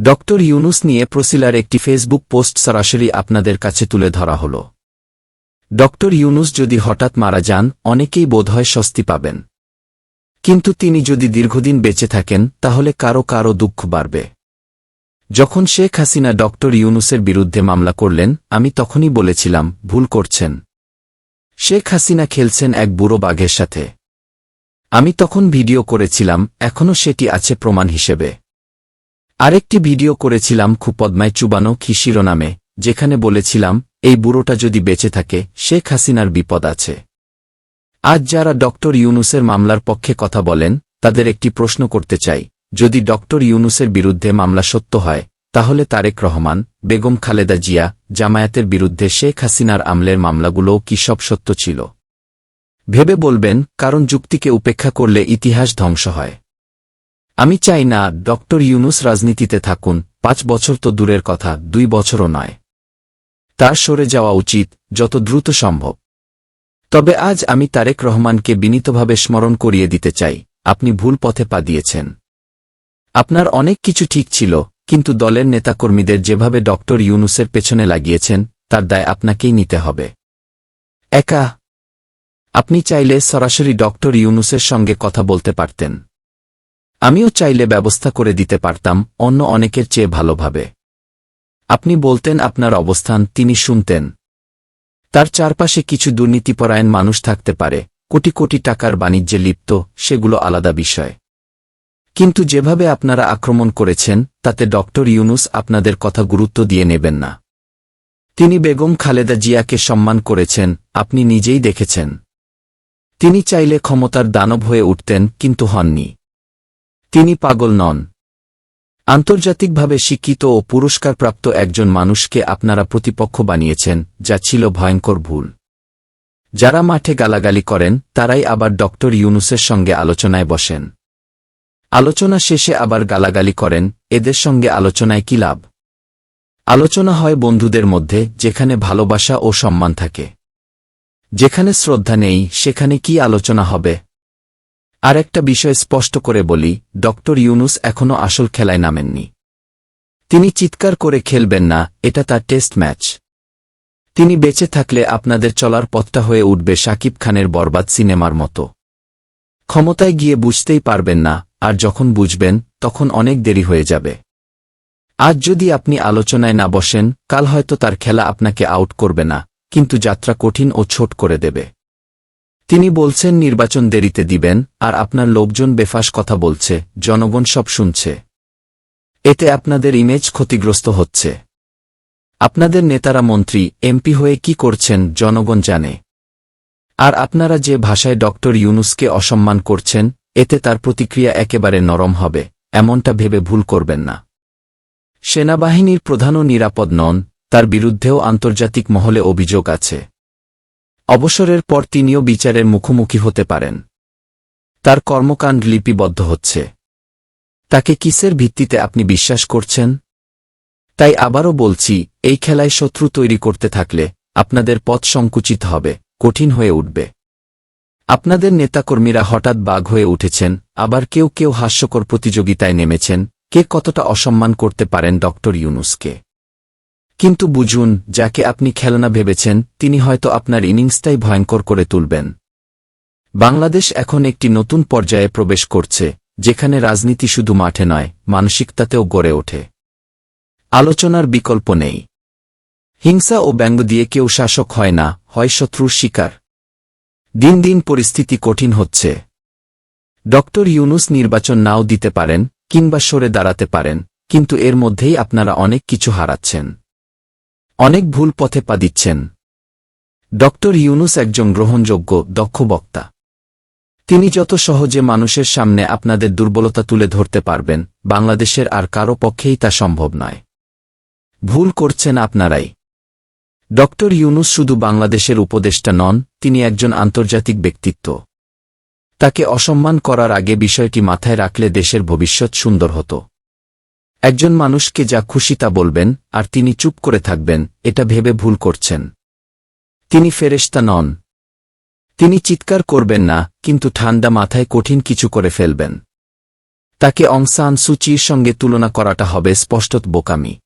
Doctor Yunus নিয়ে প্রসিলার একটি Facebook post সরাসরি আপনাদের কাছে তুলে ধরা হল। ডক্টর ইউনুস যদি হঠাৎ মারা যান, অনেকেই বোধহয় স্বস্তি পাবেন। কিন্তু তিনি যদি দীর্ঘদিন বেঁচে থাকেন, তাহলে কারও কারও দুঃখ বাড়বে। যখন শেখ হাসিনা ডক্টর ইউনুসের বিরুদ্ধে মামলা করলেন, আমি তখনই বলেছিলাম, ভুল করছেন। শেখ হাসিনা খেলছেন এক বুড়ো বাঘের সাথে। আমি তখন ভিডিও করেছিলাম এখনও সেটি আছে প্রমাণ হিসেবে। আরেকটি ভিডিও করেছিলাম খুপদমায় চুবানো কি শিরোনামে, যেখানে বলেছিলাম, এই বুড়োটা যদি বেঁচে থাকে, শেখ হাসিনার বিপদ আছে। আজ যারা ডক্টর ইউনুসের মামলার পক্ষে কথা বলেন, তাদের একটি প্রশ্ন করতে চাই, যদি ডক্টর ইউনুসের বিরুদ্ধে মামলা সত্য হয়, তাহলে তারেক রহমান, বেগম খালেদা জিয়া, জামায়াতের বিরুদ্ধে শেখ হাসিনার আমলের মামলাগুলোও কি সব সত্য ছিল? ভেবে বলবেন, কারণ যুক্তিকে উপেক্ষা করলে ইতিহাস ধ্বংস হয়। আমি চাই না ডক্টর ইউনুস রাজনীতিতে থাকুন, পাঁচ বছর তো দূরের কথা, দুই বছরও নয়। তার সরে যাওয়া উচিত, যত দ্রুত সম্ভব। তবে আজ আমি তারেক রহমানকে বিনীতভাবে স্মরণ করিয়ে দিতে চাই, আপনি ভুল পথে পা দিয়েছেন। আপনার অনেক কিছু ঠিক ছিল, কিন্তু দলের নেতাকর্মীদের যেভাবে ডক্টর ইউনুসের পেছনে লাগিয়েছেন, তার দায় আপনাকেই নিতে হবে। একা। আপনি চাইলে সরাসরি ডক্টর ইউনুসের সঙ্গে কথা বলতে পারতেন। আমিও চাইলে ব্যবস্থা করে দিতে পারতাম অন্য অনেকের চেয়ে ভালোভাবে। আপনি বলতেন আপনার অবস্থান, তিনি শুনতেন। তার চারপাশে কিছু দুর্নীতিপরায়ণ মানুষ থাকতে পারে, কোটি কোটি টাকার বাণিজ্যে লিপ্ত, সেগুলো আলাদা বিষয়। কিন্তু যেভাবে আপনারা আক্রমণ করেছেন, তাতে ডক্টর ইউনুস আপনাদের কথা গুরুত্ব দিয়ে নেবেন না। তিনি বেগম খালেদা জিয়াকে সম্মান করেছেন, আপনি নিজেই দেখেছেন। তিনি চাইলে ক্ষমতার দানব হয়ে উঠতেন, কিন্তু হননি। তিনি পাগল নন। আন্তর্জাতিকভাবে শিক্ষিত ও পুরস্কারপ্রাপ্ত একজন মানুষকে আপনারা প্রতিপক্ষ বানিয়েছেন, যা ছিল ভয়ঙ্কর ভুল। যারা মাঠে গালাগালি করেন, তারাই আবার ডক্টর ইউনুসের সঙ্গে আলোচনায় বসেন। আলোচনা শেষে আবার গালাগালি করেন, এদের সঙ্গে আলোচনায় কি লাভ? আলোচনা হয় বন্ধুদের মধ্যে, যেখানে ভালোবাসা ও সম্মান থাকে। যেখানে শ্রদ্ধা নেই, সেখানে কি আলোচনা হবে? আর একটা বিষয় স্পষ্ট করে বলি, ডক্টর ইউনুস এখনও আসল খেলায় নামেননি। তিনি চিৎকার করে খেলবেন না, এটা তার টেস্ট ম্যাচ। তিনি বেঁচে থাকলে আপনাদের চলার পথটা হয়ে উঠবে শাকিব খানের বরবাদ সিনেমার মতো। ক্ষমতায় গিয়ে বুঝতেই পারবেন না, আর যখন বুঝবেন, তখন অনেক দেরি হয়ে যাবে। আজ যদি আপনি আলোচনায় না বসেন, কাল হয়তো তার খেলা আপনাকে আউট করবে না, কিন্তু যাত্রা কঠিন ও ছোট করে দেবে। তিনি বলছেন, নির্বাচন দেরিতে দিবেন, আর আপনার লোকজন বেফাস কথা বলছে, জনগণ সব শুনছে। এতে আপনাদের ইমেজ ক্ষতিগ্রস্ত হচ্ছে। আপনাদের নেতারা মন্ত্রী, এমপি হয়ে কি করছেন, জনগণ জানে। আর আপনারা যে ভাষায় ডক্টর ইউনুসকে অসম্মান করছেন, এতে তার প্রতিক্রিয়া একেবারে নরম হবে, এমনটা ভেবে ভুল করবেন না। সেনাবাহিনীর প্রধানও নিরাপদ নন, তার বিরুদ্ধেও আন্তর্জাতিক মহলে অভিযোগ আছে। অবসরের পর তিনিও বিচারের মুখোমুখি হতে পারেন। তার কর্মকাণ্ড লিপিবদ্ধ হচ্ছে। তাকে কিসের ভিত্তিতে আপনি বিশ্বাস করছেন? তাই আবারও বলছি, এই খেলায় শত্রু তৈরি করতে থাকলে আপনাদের পথ সংকুচিত হবে, কঠিন হয়ে উঠবে। আপনাদের নেতাকর্মীরা হঠাৎ বাঘ হয়ে উঠেছেন, আবার কেউ কেউ হাস্যকর প্রতিযোগিতায় নেমেছেন, কে কতটা অসম্মান করতে পারেন ডক্টর ইউনুসকে? কিন্তু বুঝুন, যাকে আপনি খেলনা ভেবেছেন, তিনি হয়তো আপনার ইনিংসটাই ভয়ঙ্কর করে তুলবেন। বাংলাদেশ এখন একটি নতুন পর্যায়ে প্রবেশ করছে, যেখানে রাজনীতি শুধু মাঠে নয়, মানসিকতাতেও গড়ে ওঠে। আলোচনার বিকল্প নেই। হিংসা ও ব্যঙ্গ দিয়ে কেউ শাসক হয় না, হয় শত্রুর শিকার। দিন দিন পরিস্থিতি কঠিন হচ্ছে। ডক্টর ইউনুস নির্বাচন নাও দিতে পারেন, কিংবা সরে দাঁড়াতে পারেন, কিন্তু এর মধ্যেই আপনারা অনেক কিছু হারাচ্ছেন। অনেক ভুল পথে পা দিচ্ছেন। ডক্টর ইউনুস একজন গ্রহণযোগ্য, দক্ষ বক্তা। তিনি যত সহজে মানুষের সামনে আপনাদের দুর্বলতা তুলে ধরতে পারবেন, বাংলাদেশের আর কারও পক্ষেই তা সম্ভব নয়। ভুল করছেন আপনারাই। ডক্টর ইউনুস শুধু বাংলাদেশের উপদেষ্টা নন, তিনি একজন আন্তর্জাতিক ব্যক্তিত্ব। তাকে অসম্মান করার আগে বিষয়টি মাথায় রাখলে দেশের ভবিষ্যৎ সুন্দর হতো। একজন মানুষকে যা খুশি তা বলবেন, আর তিনি চুপ করে থাকবেন, এটা ভেবে ভুল করছেন। তিনি ফেরেস্তা নন। তিনি চিৎকার করবেন না, কিন্তু ঠান্ডা মাথায় কঠিন কিছু করে ফেলবেন। তাকে অংসান সুচির সঙ্গে তুলনা করাটা হবে স্পষ্টত বোকামি।